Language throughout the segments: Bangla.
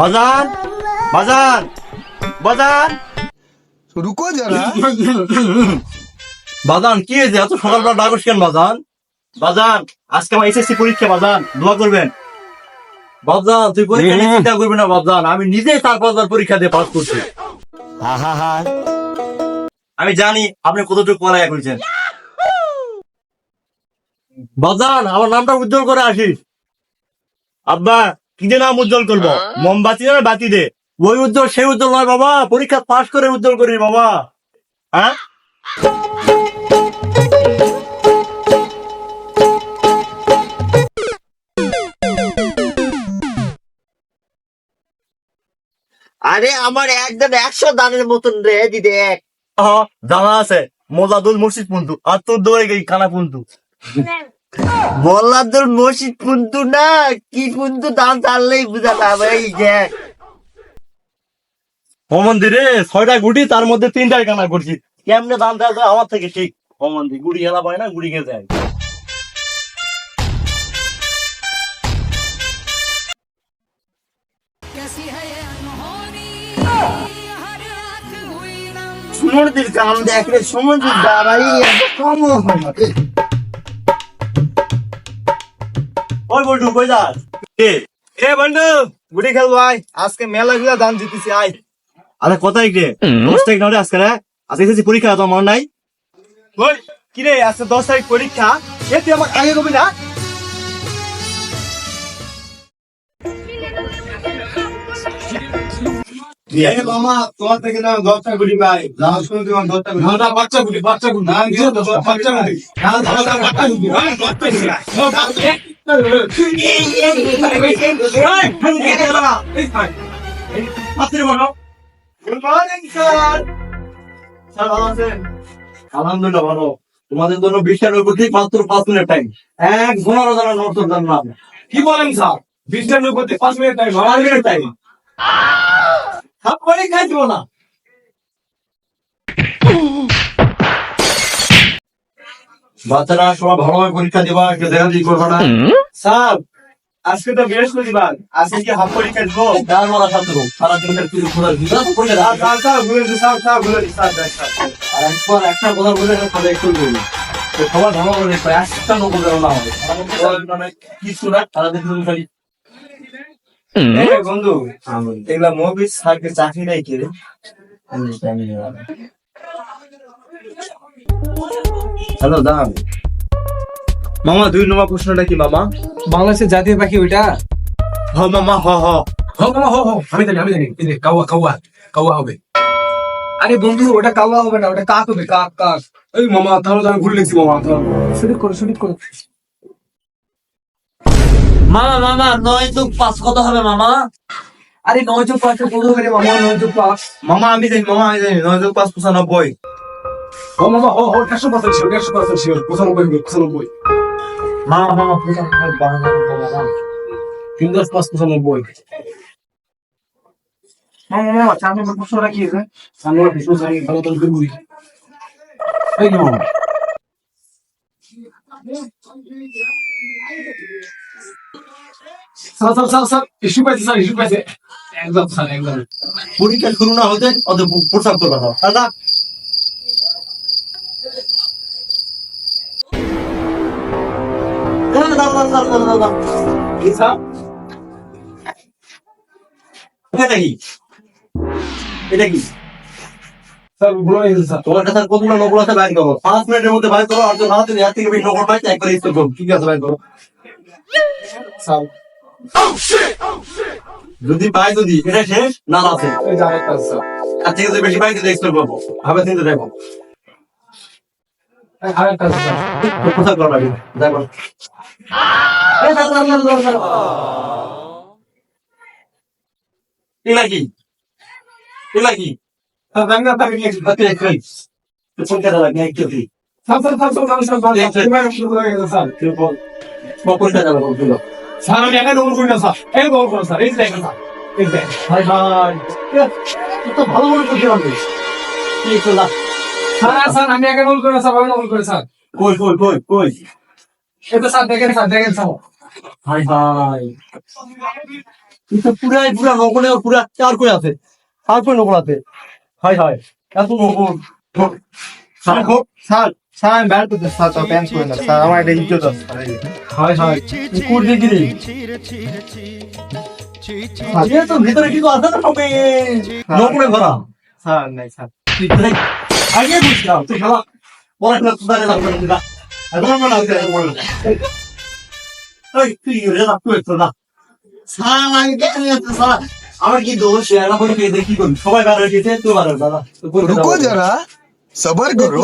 বাজান বাজান বাজান রুকো যারা। বাজান কি হয়েছে? এত সকালবেলা ডাকস কেন বাজান? বাজান আজকে আমার এসএসসি পরীক্ষা বাজান দোয়া করবেন। বাবজান তুই পরীক্ষা নিয়ে চিন্তা করবি না বাবজান আমি নিজেই চার পাঁচবার পরীক্ষা দিয়ে পাস করছি। আমি জানি আপনি কতটুকু পড়ায় করেছেন। বাজান আমার নামটা উজ্জ্বল করে আসিস। আব্বা কি দিয়ে নাম উজ্জ্বল করব? মোমবাতি না বাতি দে। ওই উজ্জ্বল সেই উজ্জ্বল নয় বাবা। পরীক্ষা পাশ করে উজ্জ্বল করিস বাবা। হ্যাঁ? আরে আমার একদম একশো দানের মতন রে দিদি এক হ্যাঁ জানা আছে। মোজাদুল মুর্শিদ পুন্তু আর তোর দৌড়ে গেই কানা পুন্তু মোল্লাদুল মসজিদ পুন্তু না কি পুন্তু দাম চাললেই বুঝা যাবে এই দেখ ও মন্দিরে ছয়টা গুটি তার মধ্যে তিনটাই কানা করছি কেমনে দাম চালতে আমার থেকে ঠিক। ও মন্দির গুড়ি হেলা পায় না গুড়ি খেয়ে যায়। সমুদ্রের দাম দেখলে সমুদ্রের দাম কম হবে ওই বন্ধু কই যাস? এ এ বন্ধু গুটি খেলব আয়। আজকে মেলা গুলা দাম জিতেছি আয়। আরে কত রে দশ তারিখ নয় আজকে রে? আজকে এসেছি পরীক্ষা তো আমার নাই? ওই কি রে আজকে দশ তারিখ পরীক্ষা? এ তুই আমার আগে কবি না? তোমার থেকে না দশটা গুলি তোমার দশটা গুলি না বাচ্চা গুলি বাচ্চা গুলি না না বাচ্চা গুলি আলহামদুলিল্লাহ ভালো তোমাদের জন্য বিশাল উপর ঠিক মাত্র পাঁচ মিনিট টাইম এক ঘোড়ার জানা নষ্ট জানা কি বলেন স্যার বিশটার করতে পাঁচ মিনিট টাইম পাঁচ মিনিট টাইম হাত করে দিব না বাচ্চারা সবাই ভালোভাবে পরীক্ষা দিবা একটু দেখা দিই করবা না। স্যার আজকে তো বৃহস্পতিবার আজকে কি হাফ পরীক্ষা দিব? গান মারা ছাত্র কিছু খোঁজার দিবা পরীক্ষা দাও sir sir sir sir sir আর একবার একটা কথা বলে তাহলে একটু বলি। সবার ভালো করে নকল না হবে। মানে কিছু না খালি। বন্ধু এগুলা মুভি স্যারকে চাকরি নাই কি রে? হ্যালো দাম মামা দুই নম্বর প্রশ্নটা কি মামা বাংলাদেশের জাতীয় পাখি ওইটা? হ মামা হ হ হ মামা হ হ আমি জানি আমি জানি। কাওয়া কাওয়া কাওয়া হবে। আরে বন্ধু ওটা কাওয়া হবে না ওটা কাক হবে কাক কাক। এই মামা তাহলে আমি ভুল লিখছি মামা শুরু করো শুরু করো। মামা মামা নয় তো পাঁচ কত হবে মামা? আরে নয় চোখ পাঁচ কত হবে মামা নয় চোখ পাঁচ। মামা আমি জানি মামা আমি জানি নয় যোগ পাঁচ পঁচানব্বই। ও মামা ও ও একশো পার্সেন্ট শিওর একশো পার্সেন্ট শিওর পঁচানব্বই পঁচানব্বই। পঁচানব্বই বাহান্ন তিন দশ পাঁচ পঁচানব্বই। মামা মামা চার নম্বর প্রশ্নটা কি আছে সামনে বিষ্ণু সাই ভালো তাহলে করবি এই যে মামা। Sir sir sir sir issue পাইছে স্যার ইস্যু পাইছে। একদম স্যার একদম। পরীক্ষা শুরু না হতে ওদের প্রস্তাব করবে না। দাদা আছে পাঁচ মিনিটের মধ্যে বাইর করো আর যদি হাতে হাত থেকে বেশি নকল পাইছে একবার ইস্তেল করো ঠিক আছে বাইর করো যদি পাই যদি এটা শেষ না আছে আছে, আর থেকে যদি বেশি পাই তাহলে ইস্তেল করব ভাবে চিন্তা দেখো কি স্যার ব্যাংক আপনাকে নিয়ে। ওকে কই কোন কথা লাগে একটু কি sir sir sir sir sir sir এবার শুরু হয়ে গেছে, স্যার আমি করি করো তো ভালো মনে করতে স্যার স্যার আমি একা দৌড় করি স্যার আমি করি স্যার। কই কই কই কই? তো স্যার দেখেন স্যার দেখেন স্যার। High high. এটা পুরাই পুরা নকলে পুরা চার কই আছে? আর কই নকল আছে? হাই হাই। এত নকল। স্যার স্যার স্যার আমি ব্যাট করতে স্যার তো প্যান্ট করে না স্যার আমার একটা ইজ্জত আছে স্যার, এই যে। হাই হাই। কুকুর দেখি তো ভিতরে কি আছে না নকলে ভরা স্যার নাই স্যার। আগে ঘুষ খাও তুই খেলা পড়াশোনা তো দাঁড়িয়ে লাগবে না এখন আমার লাগবে ওই তুই রেজাল্ট করেছ না আমার কি দোষ এরা করে মেয়ে দেখি কোন সবাই বার হয়েছে তো বার দাদা রুকো যারা সবার করো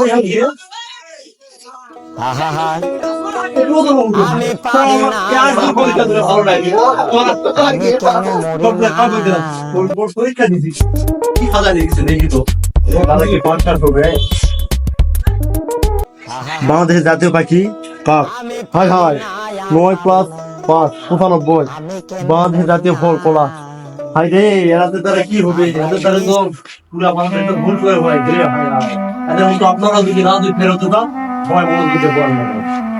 পরীক্ষা দিছি কি খাজা লেগেছে দেখি তো বাংলাদেশের জাতীয় পাখি কাক। High high. নয় প্লাস পাঁচ, পঁচানব্বই। বাংলাদেশের জাতীয় ফল, কলা। হাই রে এরাতে তারা কি হবে? এদের তারা তো পুরা ভুল করে হয় রে হাই। এদের মতো আপনারা যদি যদি ফেরত দাও সবাই মনে দিতে পারবেন না।